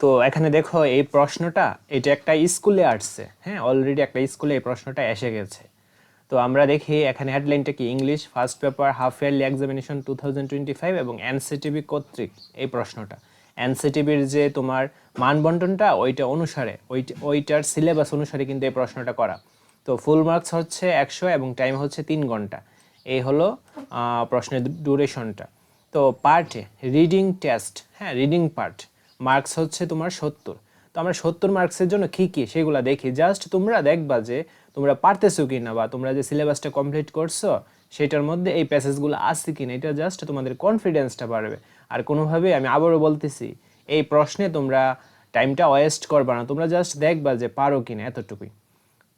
তো এখানে দেখো এই প্রশ্নটা, এটা একটা স্কুলে আসছে হ্যাঁ? অলরেডি একটা স্কুলে এই প্রশ্নটা এসে গেছে। তো আমরা দেখি এখানে হেডলাইনটা কি? English first paper half yearly examination two thousand twenty five এবং এনসিটিভি কর্তৃক এই প্রশ্নটা। এনসিটিভির যে তোমার মানবন্টনটা ওইটা অনুসারে, ওইটা, ওইটার সিলেবাস অনুসারে কিন্তু এই প্রশ্নটা করা। তো ফুল মার্কস হচ্ছে একশো এবং টাইম হচ্ছে তিন ঘণ্টা। এই হলো প্রশ্নের ডিউরেশনটা তো পার্টে রিডিং টেস্ট হ্যাঁ? রিডিং পার্ট মার্কস হচ্ছে তোমার সত্তর। তো আমরা সত্তর মার্কসের জন্য কী কী সেগুলো দেখি? জাস্ট তোমরা দেখবা যে তোমরা পারতেছো কি না বা তোমরা যে সিলেবাসটা কমপ্লিট করছ, সেটার মধ্যে এই প্যাসেজগুলো আসছে কি না এটা জাস্ট তোমাদের কনফিডেন্সটা বাড়বে। আর কোনোভাবে আমি আবারও বলতেছি, এই প্রশ্নে তোমরা টাইমটা ওয়েস্ট করবা না। তোমরা জাস্ট দেখবা যে পারো কি না এতটুকুই।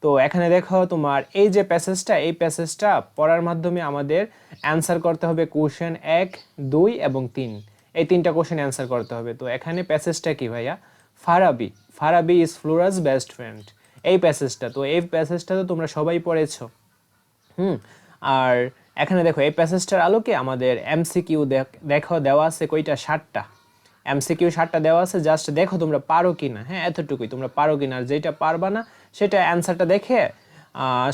তো এখানে দেখো তোমার এই যে প্যাসেজটা এই প্যাসেজটা পড়ার মাধ্যমে আমাদের অ্যান্সার করতে হবে কোশ্চেন এক, দুই এবং তিন। এই তিনটা কোশ্চেন অ্যান্সার করতে হবে। তো এখানে প্যাসেজটা কি ভাইয়া? Farabi Farabi is Flora's best friend এই প্যাসেজটা তো এই প্যাসেজটা তো তোমরা সবাই পড়েছো। হুম? আর এখানে দেখো, এই প্যাসেজটার আলোকে আমাদের এমসিকিউ দেখো দেওয়া আছে কয়টা? ষাটটা এমসিকিউ ষাটটা দেওয়া আছে জাস্ট দেখো তোমরা পারো কি না। হ্যাঁ এতটুকুই। তোমরা পারো কি না আর যেটা পারবা না, সেটা অ্যান্সারটা দেখে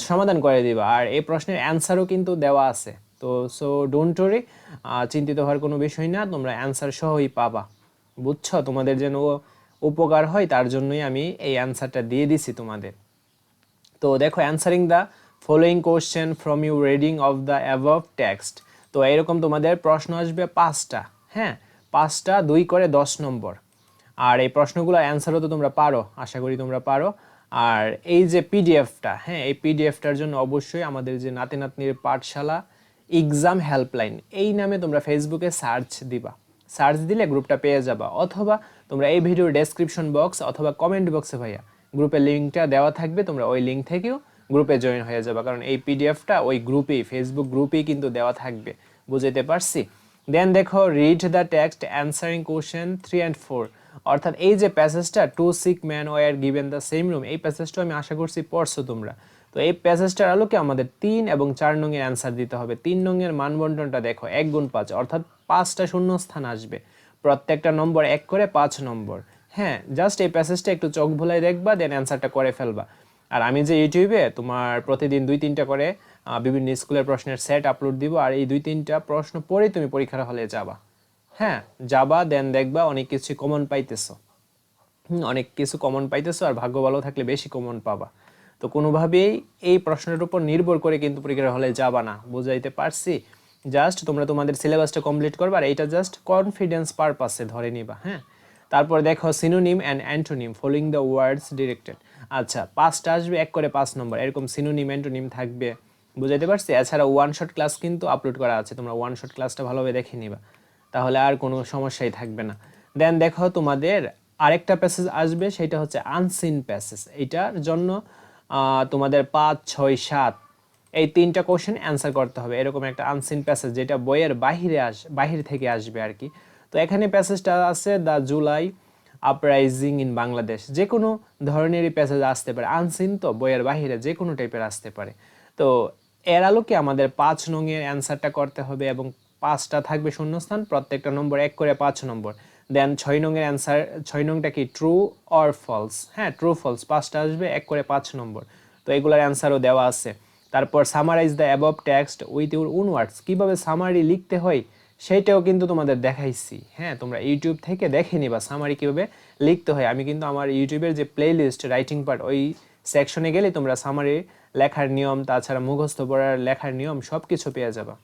সমাধান করে দিবা। আর এই প্রশ্নের অ্যান্সারও কিন্তু দেওয়া আছে। তো সো ডোন্ট ওরি চিন্তিত হওয়ার কোনো বিষয় না, তোমরা অ্যান্সার সহই পাবা। বুঝছ? তোমাদের যেন উপকার হয়, তার জন্যই আমি এই অ্যান্সারটা দিয়ে দিছি তোমাদের। তো দেখো answering the following question from you reading of the above text তো এরকম তোমাদের প্রশ্ন আসবে পাঁচটা হ্যাঁ? পাঁচটা, দুই করে দশ নম্বর। আর এই প্রশ্নগুলো অ্যান্সারও তো তোমরা পারো, আশা করি তোমরা পারো। আর এই যে পিডিএফটা হ্যাঁ এই পিডিএফটার জন্য অবশ্যই আমাদের যে নাতি নাতনির পাঠশালা এক্সাম হেল্পলাইন এই নামে তোমরা ফেসবুকে সার্চ দিবা। সার্চ দিলে গ্রুপটা পেয়ে যাবা। অথবা তোমরা এই ভিডিওর ডেসক্রিপশন বক্স অথবা কমেন্ট বক্সে ভাইয়া গ্রুপের লিঙ্কটা দেওয়া থাকবে, তোমরা ওই লিঙ্ক থেকেও গ্রুপে জয়েন হয়ে যাবে। কারণ এই পিডিএফটা ওই গ্রুপেই ফেসবুক গ্রুপেই কিন্তু দেওয়া থাকবে। বুঝতে পারছি? দেন দেখো read the text answering question three and four অর্থাৎ এই যে প্যাসেজটা two sick man were given the same room এই প্যাসেজটা আমি আশা করছি পড়ছো তোমরা। তো এই প্যাসেজটার আলোকে আমাদের তিন এবং চার নংয়ের অ্যান্সার দিতে হবে। তিন নংয়ের মানবন্টনটা দেখো, এক গুণ পাঁচ, অর্থাৎ পাঁচটা শূন্য স্থান আসবে। প্রত্যেকটা নম্বর এক করে পাঁচ নম্বর। হ্যাঁ জাস্ট এই প্যাসেজটা একটু চোখ ভুলাই দেখবা দেন অ্যান্সারটা করে ফেলবা। আর আমি যে ইউটিউবে তোমার প্রতিদিন দুই তিনটা করে বিভিন্ন স্কুলের প্রশ্নের সেট আপলোড দিব, আর এই দুই তিনটা প্রশ্ন পড়েই তুমি পরীক্ষার হলে যাবা। হ্যাঁ যাবা দেন দেখবা অনেক কিছু কমন পাইতেছো। অনেক কিছু কমন পাইতেছো, আর ভাগ্য ভালো থাকলে বেশি কমন পাবা। তো কোনোভাবেই এই প্রশ্নের উপর নির্ভর করে কিন্তু পরীক্ষার হলে যাবা না। বুঝাইতে পারছি? জাস্ট তোমরা তোমাদের সিলেবাসটা কমপ্লিট করবা আর এইটা জাস্ট কনফিডেন্স পারপাসে ধরে নিবা হ্যাঁ? তারপর দেখো synonym and antonym following the words directed আচ্ছা পাঁচটা আসবে, এক করে পাঁচ নম্বর, এরকম সিনোনিম অ্যান্টোনিম থাকবে। বুঝাইতে পারছি? এছাড়া ওয়ান শট ক্লাস কিন্তু আপলোড করা আছে, তোমরা ওয়ান শট ক্লাসটা ভালোভাবে দেখে নিবা। তাহলে আর কোনো সমস্যাই থাকবে না। দেন দেখো তোমাদের আরেকটা প্যাসেজ আসবে, সেটা হচ্ছে আনসিন প্যাসেজ এইটার জন্য তোমাদের পাঁচ, ছয়, সাত, এই তিনটা কোশ্চেন অ্যান্সার করতে হবে। এরকম একটা আনসিন প্যাসেজ যেটা বইয়ের বাহিরে আস, বাহির থেকে আসবে আর কি। তো এখানে প্যাসেজটা আছে the July uprising in Bangladesh যে কোনো ধরনেরই প্যাসেজ আসতে পারে। আনসিন তো, বইয়ের বাহিরে যে কোনো টাইপের আসতে পারে। তো এর আলোকে আমাদের পাঁচ নংয়ের অ্যান্সারটা করতে হবে এবং পাঁচটা থাকবে শূন্যস্থান, প্রত্যেকটা নম্বর এক করে পাঁচ নম্বর। দেন ছয় নংয়ের অ্যান্সার ছয় নংটা কি? ট্রু অর ফলস হ্যাঁ ট্রু ফলস পাঁচটা আসবে, এক করে পাঁচ নম্বর। তো এগুলোর অ্যান্সারও দেওয়া আছে। তারপর summarize the above text with your own words কীভাবে সামারি লিখতে হয় সেইটাও কিন্তু তোমাদের দেখাইছি। হ্যাঁ তোমরা ইউটিউব থেকে দেখে নিবা সামারি কীভাবে লিখতে হয়। আমি কিন্তু আমার ইউটিউবের যে প্লে লিস্ট রাইটিং পার্ট ওই সেকশনে গেলে তোমরা সামারি লেখার নিয়ম, তাছাড়া মুখস্থ পড়ার লেখার নিয়ম সব কিছু পেয়ে যাবা।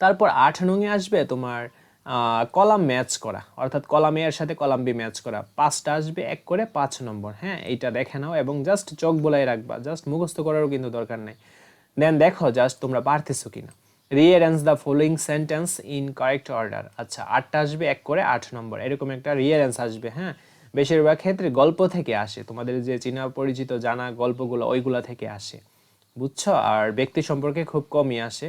তারপর আট নঙে আসবে তোমার কলাম ম্যাচ করা, অর্থাৎ কলাম এর সাথে কলাম বি ম্যাচ করা। পাঁচটা আসবে, এক করে পাঁচ নম্বর। হ্যাঁ এইটা দেখে নাও এবং জাস্ট চোখ বোলাই রাখবা জাস্ট মুখস্থ করারও কিন্তু দরকার নেই। দেন দেখো জাস্ট তোমরা পারতেছো কিনা। Rearrange the following sentence in correct order আচ্ছা আটটা আসবে, এক করে আট নম্বর। এরকম একটা রিয়ারেন্স আসবে হ্যাঁ? বেশিরভাগ ক্ষেত্রে গল্প থেকে আসে। তোমাদের যে চীনা পরিচিত জানা গল্পগুলো, ওইগুলা থেকে আসে। বুঝছ? আর ব্যক্তি সম্পর্কে খুব কমই আসে।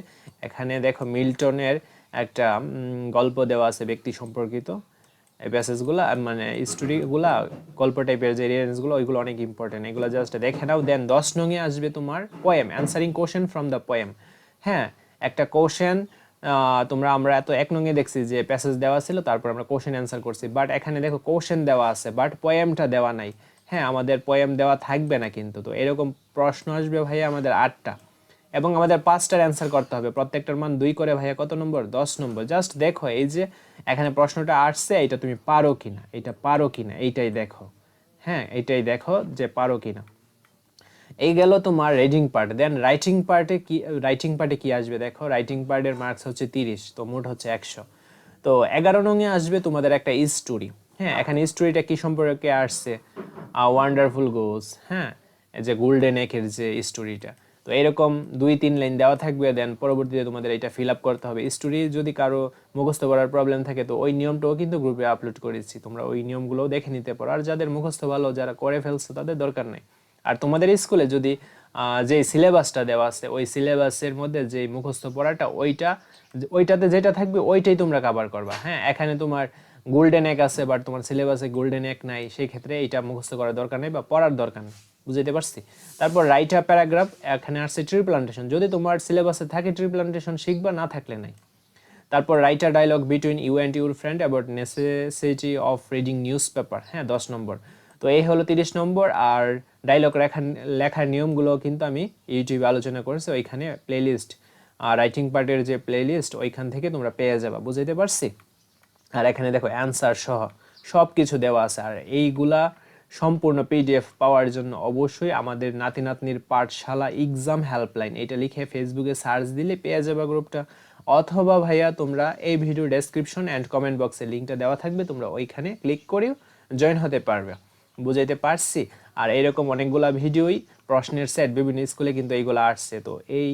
এখানে দেখো মিল্টনের একটা গল্প দেওয়া আছে ব্যক্তি সম্পর্কিত। এই প্যাসেজগুলো মানে স্টোরিগুলা গল্প টাইপের যে রিয়ারেন্সগুলো ওইগুলো অনেক ইম্পর্টেন্ট এগুলো জাস্ট দেখে নাও দেন দশ নঙে আসবে তোমার poem answering question from the poem হ্যাঁ একটা কোশ্চেন তোমরা, আমরা এত এক নঙে দেখছি যে প্যাসেজ দেওয়া ছিল, তারপর আমরা কোশ্চেন অ্যান্সার করছি। বাট এখানে দেখো কোশ্চেন দেওয়া আছে বাট পোয়েমটা দেওয়া নাই। হ্যাঁ আমাদের পোয়েম দেওয়া থাকবে না কিন্তু। তো এরকম প্রশ্ন আসবে ভাইয়া আমাদের আটটা। এবং আমাদের পাঁচটার অ্যান্সার করতে হবে। প্রত্যেকটার মান দুই করে ভাইয়া কত নম্বর? দশ নম্বর। জাস্ট দেখো এই যে এখানে প্রশ্নটা আসছে এটা তুমি পারো কিনা? এটা পারো কিনা? এইটাই দেখো। হ্যাঁ এইটাই দেখো যে পারো কিনা। এই গেল তোমার রিডিং পার্ট দেন রাইটিং পার্টে কি রাইটিং পার্টে কি আসবে দেখো? রাইটিং পার্টের মার্কস হচ্ছে তিরিশ, তো মোট হচ্ছে একশো। তো এগারো নঙে আসবে তোমাদের একটা স্টোরি হ্যাঁ এখানে স্টোরিটা কি সম্পর্কে আসছে? ওয়ান্ডারফুল গোস হ্যাঁ যে গোল্ডেন একের যে স্টোরিটা তো এরকম দুই, তিন লাইন দেওয়া থাকবে দেন পরবর্তীতে তোমাদের এটা ফিল আপ করতে হবে। স্টোরি যদি কারও মুখস্থ করার প্রবলেম থাকে, তো ওই নিয়মটাও কিন্তু গ্রুপে আপলোড করেছি। তোমরা ওই নিয়মগুলোও দেখে নিতে পারো। আর যাদের মুখস্থ ভালো, যারা করে ফেলছো, তাদের দরকার নেই। আর তোমাদের স্কুলে যদি যে সিলেবাসটা দেওয়া আছে, ওই সিলেবাসের মধ্যে যে মুখস্থ পড়াটা, ওইটা ওইটাতে যেটা থাকবে, ওইটাই তোমরা কাভার করবা। হ্যাঁ এখানে তোমার গোল্ডেন এক আছে বাট তোমার সিলেবাসে গোল্ডেন এক নাই সেই ক্ষেত্রে এইটা মুখস্থ করার দরকার নেই, বা পড়ার দরকার নেই। বুঝতে পারছি? তারপর রাইট আ প্যারাগ্রাফ এখানে আসছে ট্রি প্লান্টেশন যদি তোমার সিলেবাসে থাকে ট্রি প্লান্টেশন শিখবা, না থাকলে নাই। তারপর write a dialogue between you and your friend about necessity of reading newspaper হ্যাঁ দশ নম্বর। তো এই হলো তিরিশ নম্বর, আর ডায়লগ লেখার লেখার নিয়মগুলো কিন্তু আমি ইউটিউবে আলোচনা করেছি, ওইখানে প্লেলিস্ট আর রাইটিং পার্টের যে প্লেলিস্ট ওইখান থেকে তোমরা পেয়ে যাবা, বুঝাইতে পারছি? আর এখানে দেখো অ্যান্সার সহ সব কিছু দেওয়া আছে। আর এইগুলা সম্পূর্ণ পিডিএফ পাওয়ার জন্য অবশ্যই আমাদের নাতি নাতনির পাঠশালা এক্সাম হেল্পলাইন এটা লিখে ফেসবুকে সার্চ দিলে পেয়ে যাবে গ্রুপটা অথবা ভাইয়া, তোমরা এই ভিডিও ডেসক্রিপশন অ্যান্ড কমেন্ট বক্সে লিঙ্কটা দেওয়া থাকবে, তোমরা ওইখানে ক্লিক করেও জয়েন হতে পারবে। বুঝাইতে পারছি? আর এরকম অনেকগুলা ভিডিওই প্রশ্নের সেট বিভিন্ন স্কুলে কিন্তু এইগুলো আসছে। তো এই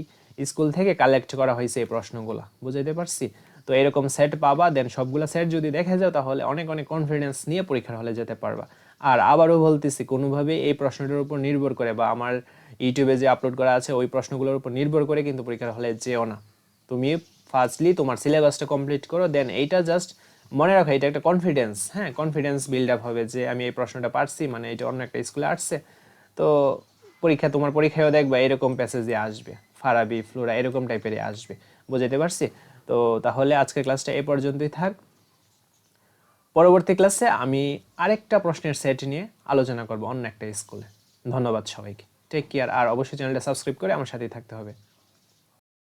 স্কুল থেকে কালেক্ট করা হয়েছে এই প্রশ্নগুলো। বুঝাইতে পারছি? তো এরকম সেট পাবা দেন সবগুলো সেট যদি দেখে যাও, তাহলে অনেক অনেক কনফিডেন্স নিয়ে পরীক্ষার হলে যেতে পারবা। আর আবারও বলতেছি কোনোভাবে এই প্রশ্নটার উপর নির্ভর করে বা আমার ইউটিউবে যে আপলোড করা আছে, ওই প্রশ্নগুলোর উপর নির্ভর করে কিন্তু পরীক্ষার হলে যেও না। তুমি ফার্স্টলি তোমার সিলেবাসটা কমপ্লিট করো দেন এইটা জাস্ট মনে রাখো এটা একটা কনফিডেন্স হ্যাঁ? কনফিডেন্স বিল্ড আপ হবে যে আমি এই প্রশ্নটা পারছি মানে এটা অন্য একটা স্কুলে আসছে। তো পরীক্ষা, তোমার পরীক্ষায়ও দেখবা এরকম প্যাসেজে আসবে, ফারাবি, ফ্লোরা এরকম টাইপেরই আসবে। বুঝাইতে পারছি? তো তাহলে আজকের ক্লাসটা এ পর্যন্তই থাক। পরবর্তী ক্লাসে আমি আরেকটা প্রশ্নের সেট নিয়ে আলোচনা করব অন্য একটা স্কুলে। ধন্যবাদ সবাইকে। টেক কেয়ার আর অবশ্যই চ্যানেলটা সাবস্ক্রাইব করে আমার সাথেই থাকতে হবে।